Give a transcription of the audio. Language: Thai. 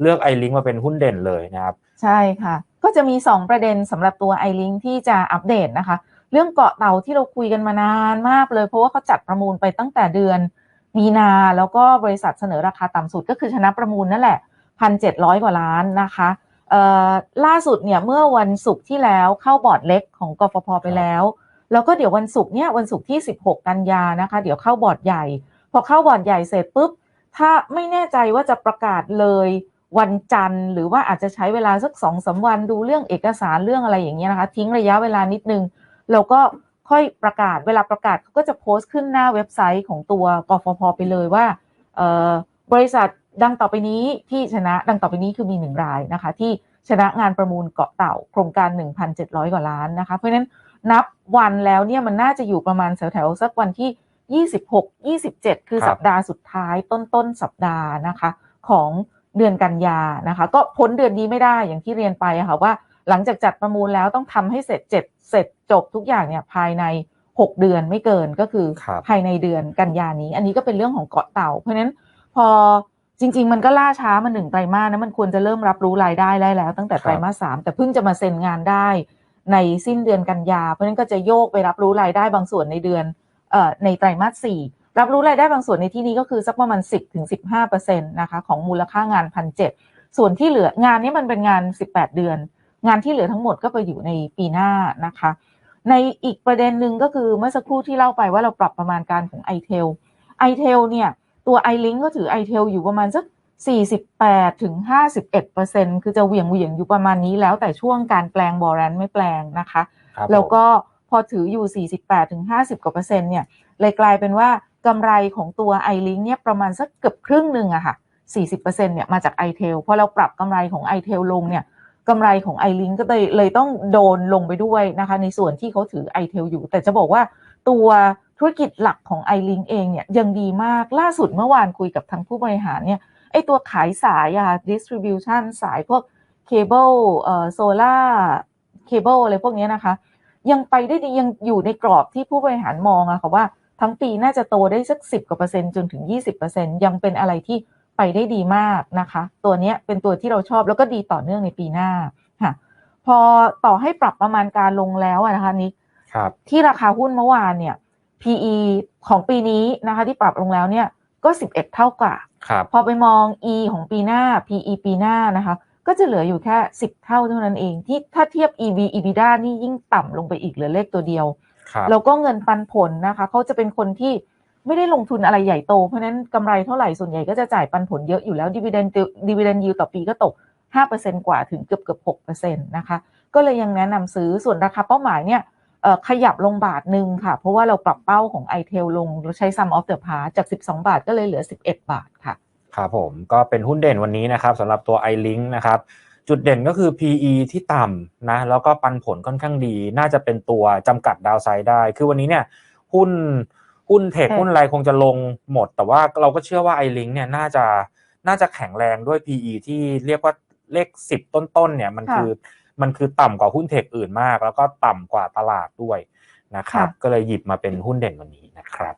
เลือกไอลิงมาเป็นหุ้นเด่นเลยนะครับ ใช่ค่ะ ก็จะมี 2 ประเด็นสำหรับตัว iLink ที่จะอัปเดตนะคะ เรื่องเกาะเต่าที่เราคุยกันมานานมากเลย เพราะว่าเขาจัดประมูลไปตั้งแต่เดือนมีนาแล้วก็บริษัทเสนอราคาต่ำสุดก็คือชนะประมูลนั่นแหละ 1,700 กว่าล้านนะคะเอ่อล่าสุดเนี่ยเมื่อวันศุกร์ที่แล้วเข้าบอร์ดเล็กของกฟผไปแล้ว แล้วก็เดี๋ยววันศุกร์เนี่ยวันศุกร์ที่ 16 กันยานะคะ เดี๋ยวเข้าบอร์ดใหญ่ พอเข้าบอร์ดใหญ่เสร็จปุ๊บ ถ้าไม่แน่ใจว่าจะประกาศเลยวันจันทร์ หรือว่าอาจจะใช้เวลาสักสองสาวันดูเรื่องเอกสารเรื่องอะไรอย่างเงี้ยนะคะ ทิ้งระยะเวลานิดนึงแล้วก็ค่อยประกาศเวลาประกาศเขาก็จะโพสต์ขึ้นหน้าเว็บไซต์ของตัวกฟผไปเลยว่าบริษัทดังต่อไปนี้ที่ชนะดังต่อไปนี้คือมีหนึ่งรายนะคะ ที่ชนะงานประมูลเกาะเต่า โครงการ 1,700 กว่าล้านนะคะ เพราะฉะนั้นนับวันแล้วเนี่ยมันน่าจะอยู่ประมาณแถวๆสักวันที่ 26 27 คือครับสัปดาห์สุดท้ายต้นต้นๆสัปดาห์นะคะ ของเดือนกันยานะคะ ก็พ้นเดือนนี้ไม่ได้อย่างที่เรียนไปอะค่ะว่าหลังจากจัดประมูลแล้วต้องทำให้เสร็จเจ็ดเสร็จจบทุกอย่างเนี่ยภายใน 6 เดือนไม่เกินก็คือครับภายในเดือนกันยานี้ อันนี้ก็เป็นเรื่องของเกาะเต่า เพราะฉะนั้นพอจริง ๆ มันก็ล่าช้ามาหนึ่งไตรมาสนะมันควรจะเริ่มรับรู้รายได้ได้แล้ว ตั้งแต่ครับไตรมาสสามแต่เพิ่งจะมาเซ็นงานได้ในสิ้นเดือนกันยา เพราะฉะนั้นก็จะโยกไปรับรู้รายได้บางส่วนในเดือนเอ่อ ในไตรมาสสี่รับรู้รายได้บางส่วนในที่นี้ก็คือสักประมาณ 10ถึง15เปอร์เซ็นต์นะคะของมูลค่างานพันเส่วนที่เหลืองานนี้มันเป็นงาน 18 เดือน งานที่เหลือทั้งหมดก็ไปอยู่ในปีหน้านะคะ ในอีกประเด็นหนึ่งก็คือเมื่อสักครู่ที่เล่าไปว่าเราปรับประมาณการของ i t e l i t e l เนี่ยตัว iLink ก็ถือ i t e l อยู่ประมาณสัก 48ถึง51เปอร์เซ็นคือจะเหวี่ยงเหวี่ยงอยู่ประมาณนี้แล้วแต่ช่วงการแปลงบอแรนไม่แปลงนะคะครับแล้วผมก็ พอถืออยู่ 48ถึง50 กว่าเปอร์เซ็นต์เนี่ยเลยกลายเป็นว่ากำไรของตัว iLink เนี่ยประมาณสักเกือบครึ่งหนึ่งอะค่ะ 40%เนี่ยมาจาก i t e l พอเราปรับกำไรของ i t e l ลงเนี่ยกำไรของ iLink ก็เลยเลยต้องโดนลงไปด้วยนะคะ ในส่วนที่เขาถือ i t e l อยู่ แต่จะบอกว่าตัวธุรกิจหลักของ iLink เองเนี่ยยังดีมากล่าสุดเมื่อวานคุยกับทางผู้บริหารเนี่ยไอตัวขายสายอะ distribution สายพวกเคเบิลเอ่อโซล่าเคเบิลอะไรพวกนี้นะคะ ยังไปได้ดียังอยู่ในกรอบที่ผู้บริหารมองอะค่ะว่าทั้งปีน่าจะโตได้สัก10กว่าเปอร์เซ็นต์จนถึง20เปอร์เซ็นต์ยังเป็นอะไรที่ไปได้ดีมากนะคะ ตัวเนี้ยเป็นตัวที่เราชอบแล้วก็ดีต่อเนื่องในปีหน้าค่ะ พอต่อให้ปรับประมาณการลงแล้วอะนะคะนิกครับที่ราคาหุ้นเมื่อวานเนี่ย PE ของปีนี้นะคะ ที่ปรับลงแล้วเนี่ยก็11เท่ากว่าครับพอไปมอง E ของปีหน้า PE ปีหน้านะคะ ก็จะเหลืออยู่แค่ 10 เท่าเท่านั้นเอง ที่ถ้าเทียบ EV EBITDA นี่ยิ่งต่ำลงไปอีกเหลือเลขตัวเดียวครับแล้วก็เงินปันผลนะคะ เขาจะเป็นคนที่ไม่ได้ลงทุนอะไรใหญ่โต เพราะฉะนั้นกำไรเท่าไหร่ส่วนใหญ่ก็จะจ่ายปันผลเยอะอยู่แล้วดีเวเดนดีเวเดนยิวต่อปีก็ตก 5%กว่าถึงเกือบเกือบ6%นะคะ ก็เลยยังแนะนำซื้อส่วนราคาเป้าหมายเนี่ยเอ่อขยับลงบาทหนึ่งค่ะ เพราะว่าเราปรับเป้าของ i t e l ลงเราใช้ sum of the parts จาก 12 บาทก็เลยเหลือ 11 บาทค่ะ ครับผมก็เป็นหุ้นเด่นวันนี้นะครับสำหรับตัว iLink นะครับจุดเด่นก็คือ PE ที่ต่ำนะแล้วก็ปันผลค่อนข้างดี น่าจะเป็นตัวจำกัดดาวไซด์ได้ คือวันนี้เนี่ยหุ้นหุ้นเทคเทคหุ้นอะไรคงจะลงหมด แต่ว่าเราก็เชื่อว่า iLink เนี่ยน่าจะน่าจะแข็งแรงด้วย PE ที่เรียกว่าเลข10ต้นๆเนี่ยมันคือมันคือต่ำกว่าหุ้นเทคอื่นมาก แล้วก็ต่ำกว่าตลาดด้วยนะครับ ก็เลยหยิบมาเป็นหุ้นเด่นวันนี้นะครับ